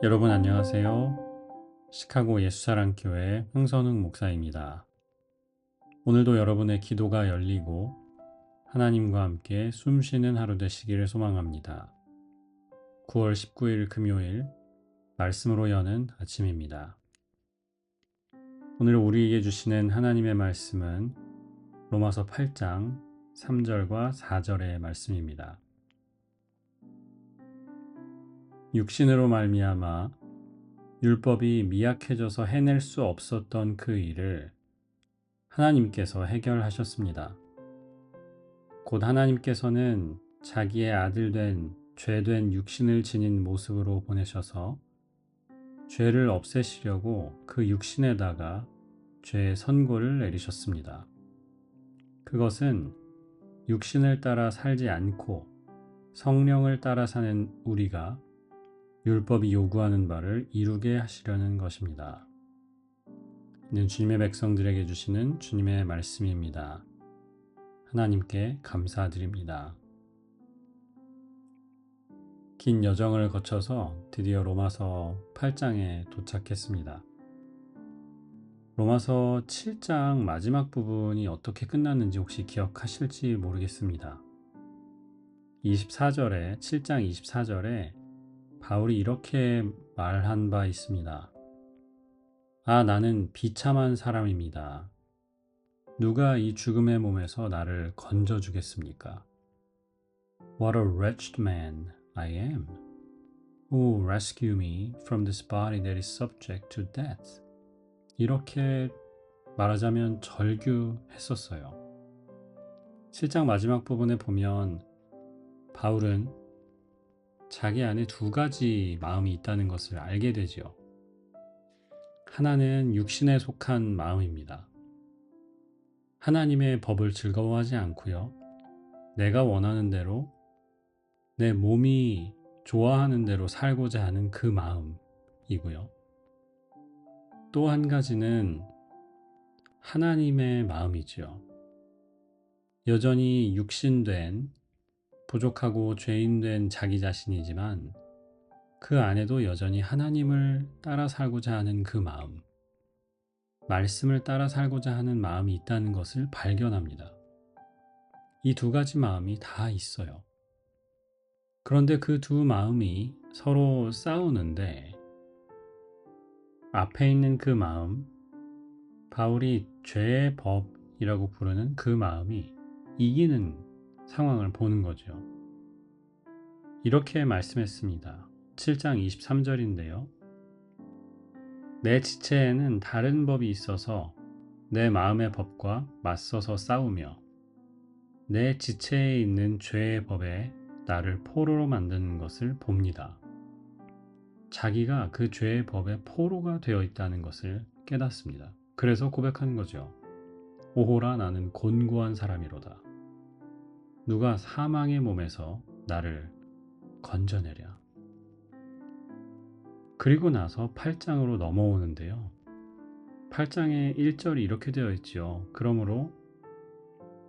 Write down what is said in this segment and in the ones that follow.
여러분 안녕하세요. 시카고 예수사랑교회 황선웅 목사입니다. 오늘도 여러분의 기도가 열리고 하나님과 함께 숨쉬는 하루 되시기를 소망합니다. 9월 19일 금요일 말씀으로 여는 아침입니다. 오늘 우리에게 주시는 하나님의 말씀은 로마서 8장 3절과 4절의 말씀입니다. 육신으로 말미암아 율법이 미약해져서 해낼 수 없었던 그 일을 하나님께서 해결하셨습니다. 곧 하나님께서는 자기의 아들 된 죄된 육신을 지닌 모습으로 보내셔서 죄를 없애시려고 그 육신에다가 죄의 선고를 내리셨습니다. 그것은 육신을 따라 살지 않고 성령을 따라 사는 우리가 율법이 요구하는 바를 이루게 하시려는 것입니다. 이는 주님의 백성들에게 주시는 주님의 말씀입니다. 하나님께 감사드립니다. 긴 여정을 거쳐서 드디어 로마서 8장에 도착했습니다. 로마서 7장 마지막 부분이 어떻게 끝났는지 혹시 기억하실지 모르겠습니다. 24절에, 7장 24절에 바울이 이렇게 말한 바 있습니다. 아, 나는 비참한 사람입니다. 누가 이 죽음의 몸에서 나를 건져주겠습니까? What a wretched man I am. Will rescue me from this body that is subject to death? 이렇게 말하자면 절규했었어요. 7장 마지막 부분에 보면 바울은 자기 안에 두 가지 마음이 있다는 것을 알게 되지요. 하나는 육신에 속한 마음입니다. 하나님의 법을 즐거워하지 않고요. 내가 원하는 대로 내 몸이 좋아하는 대로 살고자 하는 그 마음이고요. 또 한 가지는 하나님의 마음이지요. 여전히 육신된 부족하고 죄인된 자기 자신이지만 그 안에도 여전히 하나님을 따라 살고자 하는 그 마음, 말씀을 따라 살고자 하는 마음이 있다는 것을 발견합니다. 이 두 가지 마음이 다 있어요. 그런데 그 두 마음이 서로 싸우는데 앞에 있는 그 마음, 바울이 죄의 법이라고 부르는 그 마음이 이기는 상황을 보는 거죠. 이렇게 말씀했습니다. 7장 23절인데요. 내 지체에는 다른 법이 있어서 내 마음의 법과 맞서서 싸우며 내 지체에 있는 죄의 법에 나를 포로로 만드는 것을 봅니다. 자기가 그 죄의 법에 포로가 되어 있다는 것을 깨닫습니다. 그래서 고백하는 거죠. 오호라 나는 곤고한 사람이로다. 누가 사망의 몸에서 나를 건져내랴. 그리고 나서 8장으로 넘어오는데요. 8장의 1절이 이렇게 되어 있지요. 그러므로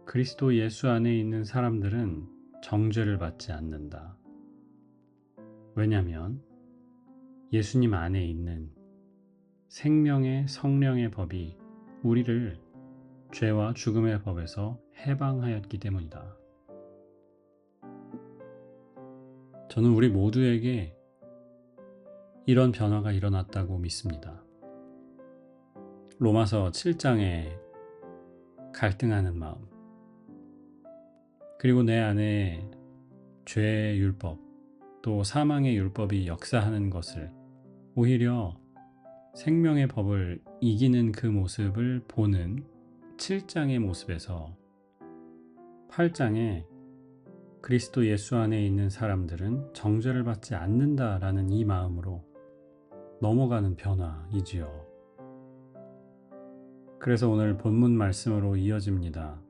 그리스도 예수 안에 있는 사람들은 정죄를 받지 않는다. 왜냐하면 예수님 안에 있는 생명의 성령의 법이 우리를 죄와 죽음의 법에서 해방하였기 때문이다. 저는 우리 모두에게 이런 변화가 일어났다고 믿습니다. 로마서 7장에 갈등하는 마음, 그리고 내 안에 죄의 율법, 또 사망의 율법이 역사하는 것을 오히려 생명의 법을 이기는 그 모습을 보는 7장의 모습에서 8장에 그리스도 예수 안에 있는 사람들은 정죄를 받지 않는다라는 이 마음으로 넘어가는 변화이지요. 그래서 오늘 본문 말씀으로 이어집니다.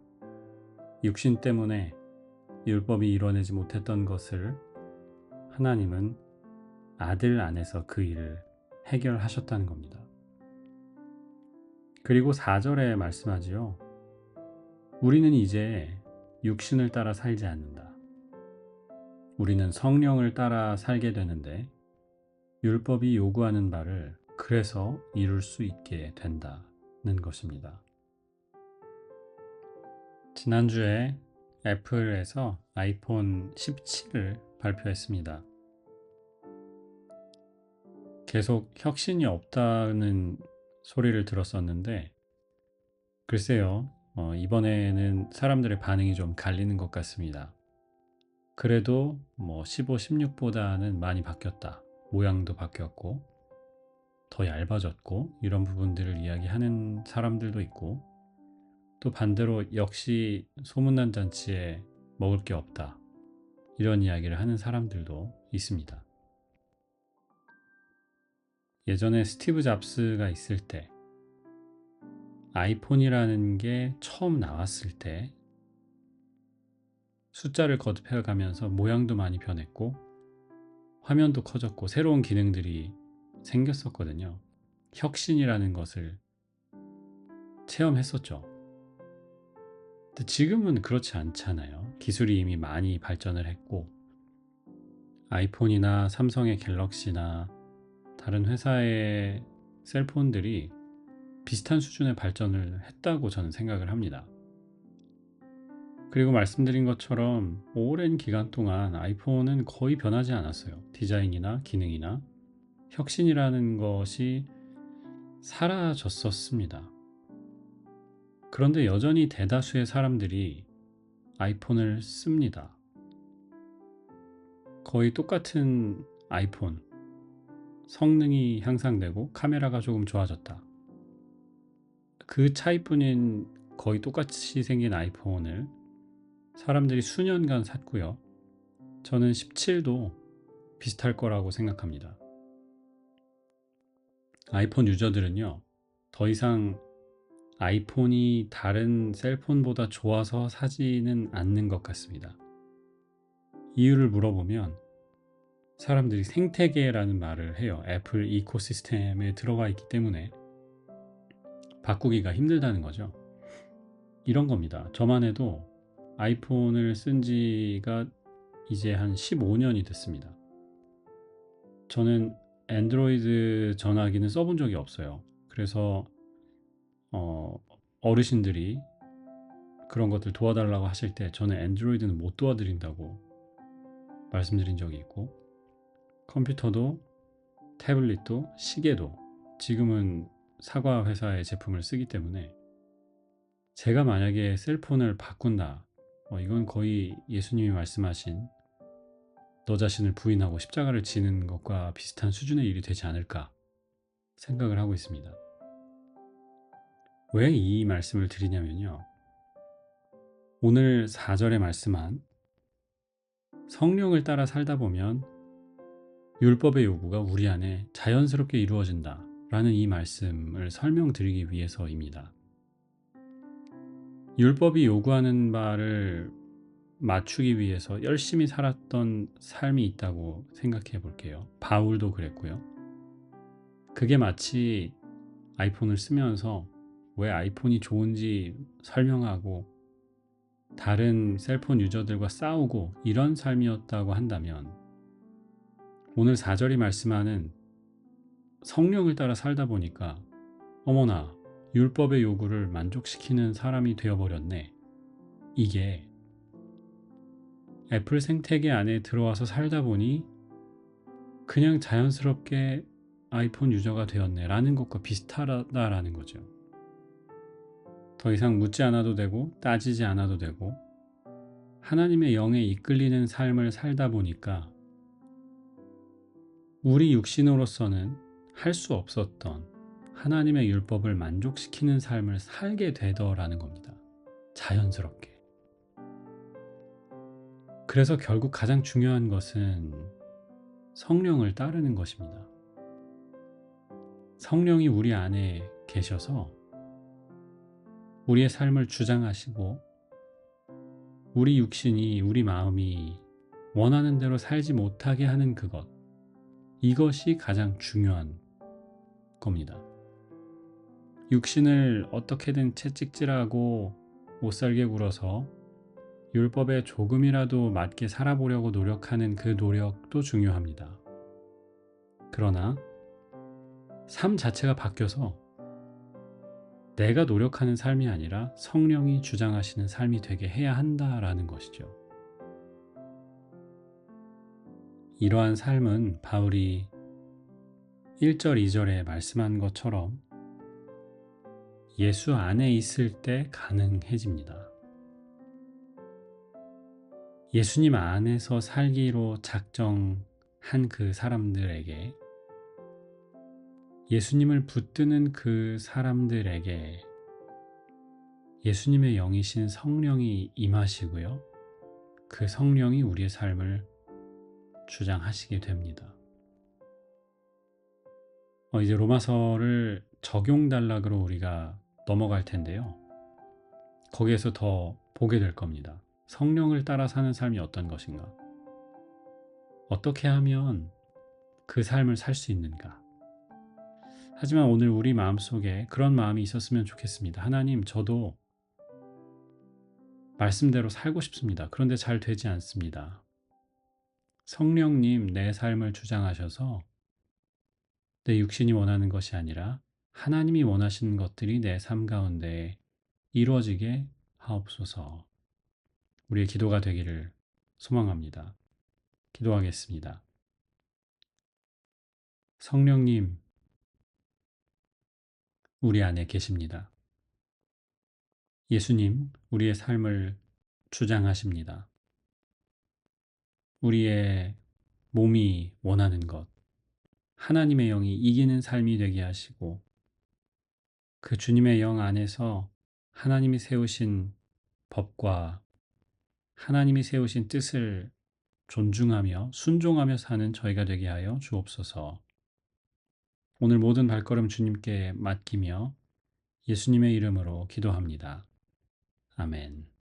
육신 때문에 율법이 이뤄내지 못했던 것을 하나님은 아들 안에서 그 일을 해결하셨다는 겁니다. 그리고 4절에 말씀하지요. 우리는 이제 육신을 따라 살지 않는다. 우리는 성령을 따라 살게 되는데 율법이 요구하는 바를 그래서 이룰 수 있게 된다는 것입니다. 지난주에 애플에서 아이폰 17을 발표했습니다. 계속 혁신이 없다는 소리를 들었었는데, 글쎄요, 어, 이번에는 사람들의 반응이 좀 갈리는 것 같습니다. 그래도 뭐 15, 16보다는 많이 바뀌었다. 모양도 바뀌었고, 더 얇아졌고, 이런 부분들을 이야기하는 사람들도 있고, 또 반대로 역시 소문난 잔치에 먹을 게 없다. 이런 이야기를 하는 사람들도 있습니다. 예전에 스티브 잡스가 있을 때 아이폰이라는 게 처음 나왔을 때 숫자를 거듭해 가면서 모양도 많이 변했고 화면도 커졌고 새로운 기능들이 생겼었거든요. 혁신이라는 것을 체험했었죠. 근데 지금은 그렇지 않잖아요. 기술이 이미 많이 발전을 했고 아이폰이나 삼성의 갤럭시나 다른 회사의 셀폰들이 비슷한 수준의 발전을 했다고 저는 생각을 합니다. 그리고 말씀드린 것처럼 오랜 기간 동안 아이폰은 거의 변하지 않았어요. 디자인이나 기능이나 혁신이라는 것이 사라졌었습니다. 그런데 여전히 대다수의 사람들이 아이폰을 씁니다. 거의 똑같은 아이폰, 성능이 향상되고 카메라가 조금 좋아졌다. 그 차이뿐인 거의 똑같이 생긴 아이폰을 사람들이 수년간 샀고요. 저는 17도 비슷할 거라고 생각합니다. 아이폰 유저들은요, 더 이상 아이폰이 다른 셀폰보다 좋아서 사지는 않는 것 같습니다. 이유를 물어보면 사람들이 생태계라는 말을 해요. 애플 이코시스템에 들어가 있기 때문에 바꾸기가 힘들다는 거죠. 이런 겁니다. 저만 해도 아이폰을 쓴 지가 이제 한 15년이 됐습니다. 저는 안드로이드 전화기는 써본 적이 없어요. 그래서 어, 어르신들이 그런 것들 도와달라고 하실 때 저는 안드로이드는 못 도와드린다고 말씀드린 적이 있고 컴퓨터도 태블릿도 시계도 지금은 사과 회사의 제품을 쓰기 때문에 제가 만약에 셀폰을 바꾼다 어, 이건 거의 예수님이 말씀하신 너 자신을 부인하고 십자가를 지는 것과 비슷한 수준의 일이 되지 않을까 생각을 하고 있습니다. 왜 이 말씀을 드리냐면요. 오늘 4절에 말씀한 성령을 따라 살다 보면 율법의 요구가 우리 안에 자연스럽게 이루어진다 라는 이 말씀을 설명드리기 위해서입니다. 율법이 요구하는 바를 맞추기 위해서 열심히 살았던 삶이 있다고 생각해 볼게요. 바울도 그랬고요. 그게 마치 아이폰을 쓰면서 왜 아이폰이 좋은지 설명하고 다른 셀폰 유저들과 싸우고 이런 삶이었다고 한다면 오늘 4절이 말씀하는 성령을 따라 살다 보니까 어머나 율법의 요구를 만족시키는 사람이 되어버렸네. 이게 애플 생태계 안에 들어와서 살다 보니 그냥 자연스럽게 아이폰 유저가 되었네 라는 것과 비슷하다라는 거죠. 더 이상 묻지 않아도 되고 따지지 않아도 되고 하나님의 영에 이끌리는 삶을 살다 보니까 우리 육신으로서는 할 수 없었던 하나님의 율법을 만족시키는 삶을 살게 되더라는 겁니다. 자연스럽게. 그래서 결국 가장 중요한 것은 성령을 따르는 것입니다. 성령이 우리 안에 계셔서 우리의 삶을 주장하시고 우리 육신이 우리 마음이 원하는 대로 살지 못하게 하는 그것 이것이 가장 중요한 겁니다. 육신을 어떻게든 채찍질하고 못살게 굴어서 율법에 조금이라도 맞게 살아보려고 노력하는 그 노력도 중요합니다. 그러나 삶 자체가 바뀌어서 내가 노력하는 삶이 아니라 성령이 주장하시는 삶이 되게 해야 한다라는 것이죠. 이러한 삶은 바울이 1절, 2절에 말씀한 것처럼 예수 안에 있을 때 가능해집니다. 예수님 안에서 살기로 작정한 그 사람들에게 예수님을 붙드는 그 사람들에게 예수님의 영이신 성령이 임하시고요. 그 성령이 우리의 삶을 주장하시게 됩니다. 어, 이제 로마서를 적용 단락으로 우리가 넘어갈 텐데요. 거기에서 더 보게 될 겁니다. 성령을 따라 사는 삶이 어떤 것인가? 어떻게 하면 그 삶을 살 수 있는가? 하지만 오늘 우리 마음속에 그런 마음이 있었으면 좋겠습니다. 하나님, 저도 말씀대로 살고 싶습니다. 그런데 잘 되지 않습니다. 성령님, 내 삶을 주장하셔서 내 육신이 원하는 것이 아니라 하나님이 원하시는 것들이 내 삶 가운데 이루어지게 하옵소서. 우리의 기도가 되기를 소망합니다. 기도하겠습니다. 성령님, 우리 안에 계십니다. 예수님, 우리의 삶을 주장하십니다. 우리의 몸이 원하는 것, 하나님의 영이 이기는 삶이 되게 하시고, 그 주님의 영 안에서 하나님이 세우신 법과 하나님이 세우신 뜻을 존중하며 순종하며 사는 저희가 되게 하여 주옵소서. 오늘 모든 발걸음 주님께 맡기며 예수님의 이름으로 기도합니다. 아멘.